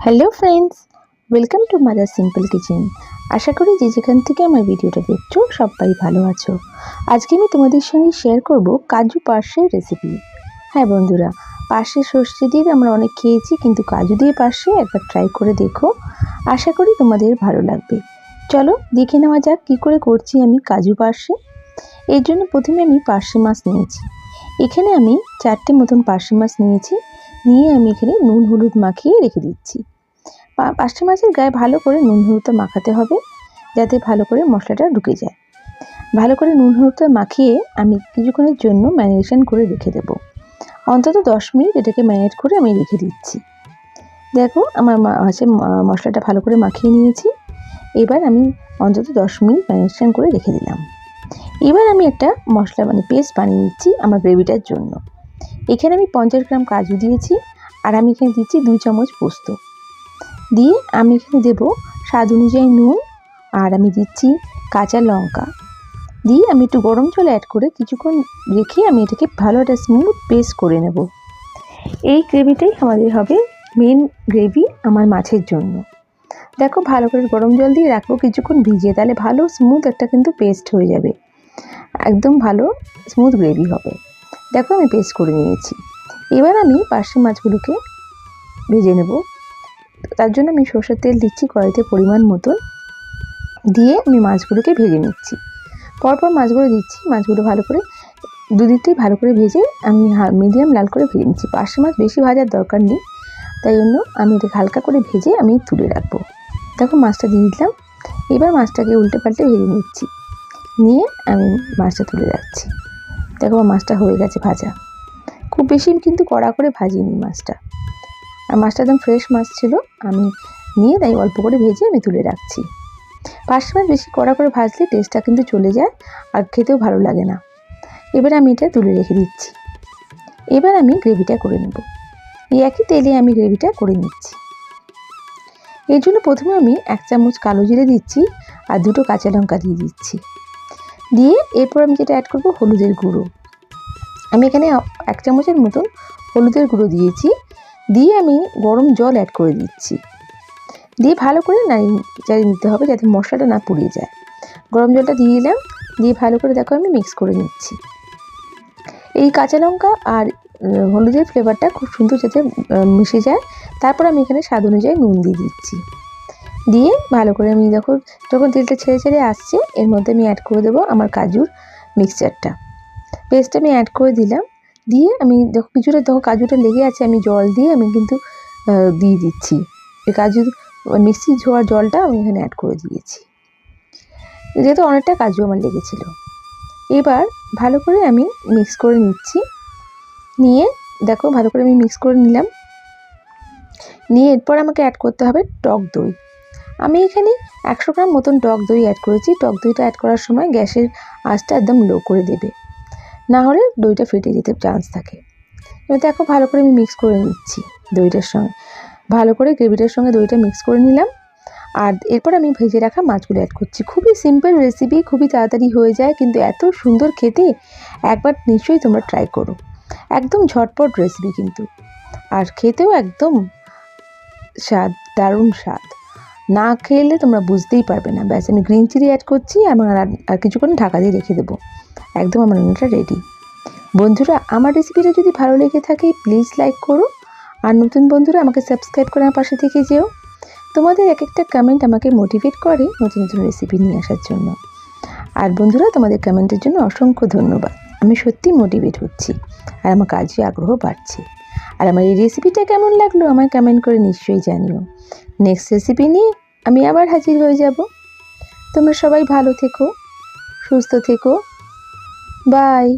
Hello friends welcome to mother simple kitchen আশা করি যে যেখান থেকে আমার ভিডিওটা দেখছ, সবাই ভালো আছো। আজকে আমি তোমাদের সঙ্গে শেয়ার করব কাজু পার্শ্বের রেসিপি হ্যাঁ বন্ধুরা পার্শ্বের সর্ষে দিয়ে আমরা অনেক খেয়েছি, কিন্তু কাজু দিয়ে পার্শ্বে একবার ট্রাই করে দেখো। আশা করি তোমাদের ভালো লাগবে। চলো দেখে নেওয়া যাক কী করে করছি আমি কাজু পার্শ্বে এর জন্য প্রথমে আমি পার্শ্বে মাছ নিয়েছি। এখানে আমি চারটে মতন পার্শ্বে মাছ নিয়েছি। নিয়ে আমি এখানে নুন হলুদ মাখিয়ে রেখে দিচ্ছি। পাঁচটা মাছের গায়ে ভালো করে নুন হলুদটা মাখাতে হবে, যাতে ভালো করে মশলাটা ঢুকে যায়। ভালো করে নুন হলুদটা মাখিয়ে আমি কিছুক্ষণের জন্য ম্যারিনেশন করে রেখে দেবো। অন্তত দশ মিনিট এটাকে ম্যারিনেট করে আমি রেখে দিচ্ছি। দেখো, আমার হচ্ছে মশলাটা ভালো করে মাখিয়ে নিয়েছি। এবার আমি অন্তত দশ মিনিট ম্যারিনেশন করে রেখে দিলাম। এবার আমি একটা মশলা মানে পেস্ট বানিয়ে নিচ্ছি আমার গ্রেভিটার জন্য। এখানে আমি পঞ্চাশ গ্রাম কাজু দিয়েছি আর আমি এখানে দিচ্ছি দুই চামচ পোস্ত। দিয়ে আমি এখানে দেবো স্বাদ অনুযায়ী নুন আর আমি দিচ্ছি কাঁচা লঙ্কা। দিয়ে আমি একটু গরম জল অ্যাড করে কিছুক্ষণ রেখে আমি এটাকে ভালো একটা স্মুথ পেস্ট করে নেব। এই গ্রেভিটাই আমাদের হবে মেন গ্রেভি আমার মাছের জন্য। দেখো ভালো করে গরম জল দিয়ে রাখব কিছুক্ষণ ভিজিয়ে, তাহলে ভালো স্মুথ একটা কিন্তু পেস্ট হয়ে যাবে। একদম ভালো স্মুথ গ্রেভি হবে। দেখো আমি পেস্ট করে নিয়েছি। এবার আমি পার্শ্বে মাছগুলোকে ভেজে নেব। তার জন্য আমি সর্ষের তেল দিচ্ছি কড়াইতে পরিমাণ মতন। দিয়ে আমি মাছগুলোকে ভেজে নিচ্ছি। পরপর মাছগুলো দিচ্ছি, মাছগুলো ভালো করে দুদিকটাই ভালো করে ভেজে আমি মিডিয়াম লাল করে ভেজে নিচ্ছি। পার্শ্বে মাছ বেশি ভাজার দরকার নেই। তাই জন্য আমি এটাকে হালকা করে ভেজে আমি তুলে রাখব। দেখো মাছটা দিয়ে দিলাম। এবার মাছটাকে উল্টে পাল্টে ভেজে নিচ্ছি। নিয়ে আমি মাছটা তুলে রাখছি। দেখো মাছটা হয়ে গেছে ভাজা। খুব বেশি কিন্তু কড়া করে ভাজিনি মাছটা। আর মাছটা একদম ফ্রেশ মাছ ছিল, আমি নিয়ে তাই অল্প করে ভেজে আমি তুলে রাখছি। পাঁচটা মাছ বেশি কড়া করে ভাজলে টেস্টটা কিন্তু চলে যায় আর খেতেও ভালো লাগে না। এবার আমি এটা তুলে রেখে দিচ্ছি। এবার আমি গ্রেভিটা করে নেব। এই একই তেলে আমি গ্রেভিটা করে নিচ্ছি। এর জন্য প্রথমে আমি এক চামচ কালো জিরে দিচ্ছি আর দুটো কাঁচা লঙ্কা দিয়ে দিচ্ছি। দিয়ে এরপর আমি যেটা অ্যাড করব হলুদের গুঁড়ো। আমি এখানে এক চামচের মতন হলুদের গুঁড়ো দিয়েছি, দিয়ে আমি গরম জল অ্যাড করে দিচ্ছি। দিয়ে ভালো করে নাড়িয়ে চাড়িয়ে নিতে হবে যাতে মশলাটা না পুড়িয়ে যায়। গরম জলটা দিয়ে দিলাম দিয়ে ভালো করে দেখো আমি মিক্স করে নিচ্ছি। এই কাঁচা লঙ্কা আর হলুদের ফ্লেভারটা খুব সুন্দর যাতে মিশে যায়। তারপর আমি এখানে স্বাদ অনুযায়ী নুন দিয়ে দিচ্ছি। দিয়ে ভালো করে আমি দেখো যখন তেলটা ছেড়ে ছেড়ে আসছে, এর মধ্যে আমি অ্যাড করে দেবো আমার কাজুর মিক্সচারটা পেস্টটা আমি অ্যাড করে দিলাম, দিয়ে আমি দেখো কিছুটা দেখো কাজুটা লেগে আছে, আমি জল দিয়ে আমি কিন্তু দিয়ে দিচ্ছি। এই কাজু মিক্সি ঝোয়ার জলটা আমি এখানে অ্যাড করে দিয়েছি। যেহেতু অনেকটা কাজু আমার লেগেছিল। এবার ভালো করে আমি মিক্স করে নিচ্ছি। নিয়ে দেখো ভালো করে আমি মিক্স করে নিলাম। নিয়ে এরপর আমাকে অ্যাড করতে হবে টক দই। আমি এখানে একশো গ্রাম মতন টক দই অ্যাড করেছি। টক দইটা অ্যাড করার সময় গ্যাসের আঁচটা একদম লো করে দেবে। না হলে দইটা ফেটে যেতে চান্স থাকে। এবার দেখো ভালো করে আমি মিক্স করে নিচ্ছি দইটার সঙ্গে। ভালো করে গ্রেভিটার সঙ্গে দইটা মিক্স করে নিলাম। আর এরপর আমি ভেজে রাখা মাছগুলো অ্যাড করছি। খুবই সিম্পল রেসিপি খুবই তাড়াতাড়ি হয়ে যায়, কিন্তু এত সুন্দর খেতে একবার নিশ্চয়ই তোমরা ট্রাই করো। একদম ঝটপট রেসিপি কিন্তু। আর খেতেও একদম স্বাদ, দারুণ স্বাদ। না খেলে তোমরা বুঝতেই পারবে না। ব্যাস, আমি গ্রিন চিলি অ্যাড করছি আমার আর কিছুক্ষণ ঢাকা দিয়ে রেখে দেবো। একদম আমার রান্নাটা রেডি বন্ধুরা, আমার রেসিপিটা যদি ভালো লেগে থাকে প্লিজ লাইক করো। আর নতুন বন্ধুরা, আমাকে সাবস্ক্রাইব করে আমার পাশে থেকে যেও। তোমাদের এক একটা কমেন্ট আমাকে মোটিভেট করে নতুন নতুন রেসিপি নিয়ে আসার জন্য। আর বন্ধুরা, তোমাদের কমেন্টের জন্য অসংখ্য ধন্যবাদ। আমি সত্যি মোটিভেট হচ্ছি আর আমার কাজে আগ্রহ বাড়ছে। আর আমার এই রেসিপিটা কেমন লাগল, আমায় কমেন্ট করে নিশ্চয়ই জানিও। নেক্সট রেসিপি নিয়ে আমি আবার হাজির হয়ে যাব। তোমরা সবাই ভালো থেকো সুস্থ থেকো। বাই।